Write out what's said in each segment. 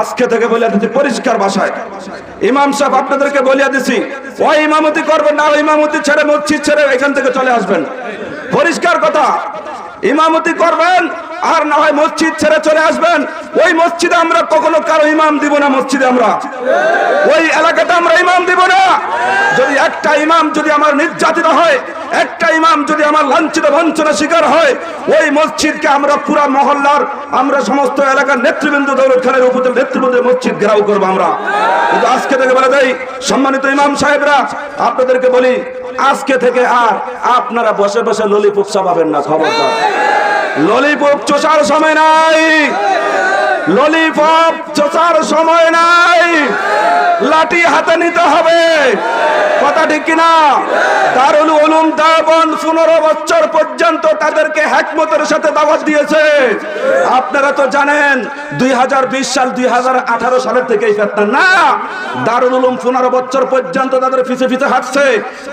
আজকে থেকে বলিয়া দিচ্ছি পরিষ্কার ভাষায়। ইমাম সাহেব, আপনাদেরকে বলিয়া দিছি ও ইমামতি করবেন না ইমামতি ছেড়ে মসজিদ ছেড়ে এখান থেকে চলে আসবেন। পরিষ্কার কথা, ইমামতি করবেন আর না হয় মসজিদ ছেড়ে চলে আসবেন। ওই মসজিদে আমরা কখনো কারও ইমাম দিব না মসজিদে আমরা। ওই এলাকাতে আমরা ইমাম দিব না। যদি একটা ইমাম যদি আমার নির্যাতিত হয়, একটা ইমাম যদি আমার লাঞ্ছিত বঞ্চনা শিকার হয়, ওই মসজিদকে আমরা পুরা মহল্লার, আমরা সমস্ত এলাকার নেতৃবৃন্দ দৌলত খানের উপর নেতৃবৃন্দের মসজিদ ঘেরাও করব আমরা। কিন্তু আজকে থেকে বলে দেই, সম্মানিত ইমাম সাহেবরা, আপনাদেরকে বলি, আজকে থেকে আর আপনারা বসে বসে ললিপপ চাপাবেন না, খবরদার। ললিপপ চোষার সময় নাই। ললিপপ চোষার সময় নাই। লাঠি হাতে নিতে হবে। কথা ঠিক কিনা? দারুল উলুম দাবন পনেরো বছর পর্যন্ত তাদেরকে হ্যাকমতের সাথে দাওয়াত দিয়েছে। আপনারা তো জানেন, দুই হাজার বিশ সাল, দুই সালের থেকে এই ফেতনা। না, দারুল উলুম পনেরো বছর পর্যন্ত তাদের পিছে পিছে হাঁটছে,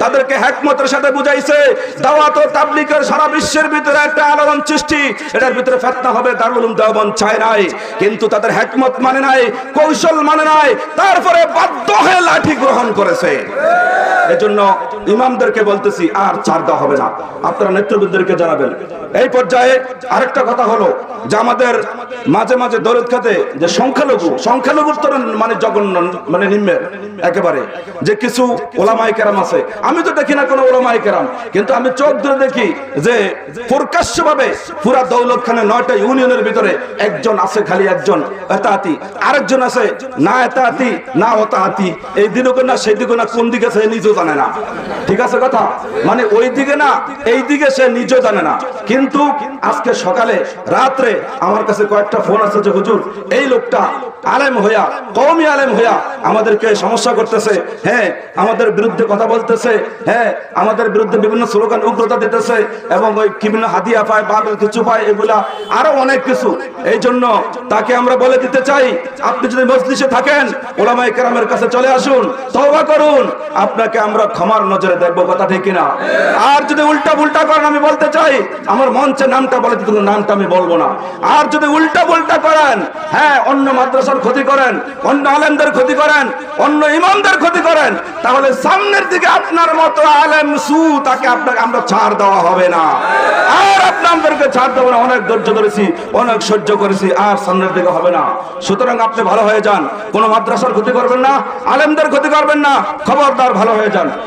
তাদেরকে হ্যাকমতের সাথে বুঝাইছে। দাওয়াত ও তাবলিকের সারা বিশ্বের ভিতরে একটা আলোড়ন সৃষ্টি, এটার ভিতরে ফেতনা হবে, দারুল উলুম দেওবন চায় নাই। কিন্তু তাদের হ্যাকমত মানে নাই, কৌশল মানে নাই, তারপরে বাধ্য হয়ে লাঠি গ্রহণ করেছে। এজন্য ইমামদেরকে বলতেছি, আর ছাড় দেওয়া হবে না। আপনারা নেতৃবৃন্দদেরকে জানাবেন। এই পর্যায়ে আরেকটা কথা হলো যে আমাদের মাঝে মাঝে দরদ খাতে যে সংখ্যালঘু, সংখ্যালঘুর তো মানে জঘন্য মানে নিম্নের, একেবারে। যে কিছু ওলামাই কেরাম আছে। আমি তো দেখি না কোনো ওলামাই কেরাম। কিন্তু আমি চোখ ধরে দেখি যে প্রকাশ্য ভাবে পুরা দৌলত খানে নয়টা ইউনিয়নের ভিতরে একজন আছে খালি একজন এতাহাতি আরেকজন আছে না এতাহাতি না ওতাহাতি এই দিকে না সেই দিকে না কোন দিকে সে নিজেও জানে না। ঠিক আছে কথা? মানে ওই দিকে না, এই দিকে সে নিজেও জানে না। কিন্তু আজকে সকালে, রাত্রে আমার কাছে কয়েকটা ফোন আছে যে, হুজুর, এই লোকটা আলেম হইয়া কৌমি আলেম হইয়া আমাদেরকে সমস্যা করতেছে। হ্যাঁ আমাদের বিরুদ্ধে কথা বলতেছে। হ্যাঁ আমাদের বিরুদ্ধে বিভিন্ন স্লোগান, উগ্রতা দিতেছে এবং ওই বিভিন্ন হাতিয়া পায় বা কিছু পায়, এগুলা আরও অনেক কিছু। এই জন্য তাকে আমরা বলে দিতে চাই, আপনি যদি মজলিসে থাকেন ওলামাই কেরামের কাছে চলে আসুন, তওবা করুন, আপনাকে আমরা ক্ষমার নজরে দেখব, কথা ঠিক কিনা? আর যদি উল্টা পুল্টা করেন, আমি বলতে চাই, আমার মঞ্চে নামটা বলে দিতে নামটা আমি বলব না। আর যদি উল্টা পুল্টা করেন। হ্যাঁ অন্য মাদ্রাসার ক্ষতি করেন, অন্য আলেমদের ক্ষতি করেন, অন্য ইমামদের ক্ষতি করেন, তাহলে সামনের দিকে আপনার মতো আলেম সু, তাকে আপনাকে আমরা ছাড় দেওয়া হবে না। আর আপনাদেরকে ছাড় দেবো না, অনেক ধৈর্য ধরেছি, অনেক সহ্য করেছি, আর সামনের দিকে হবে না। সুতরাং আপনি ভালো হয়ে যান, কোনো মাদ্রাসার ক্ষতি করবেন না, আলেমদের ক্ষতি করবেন না, খবরদার ভালো হয়ে যান।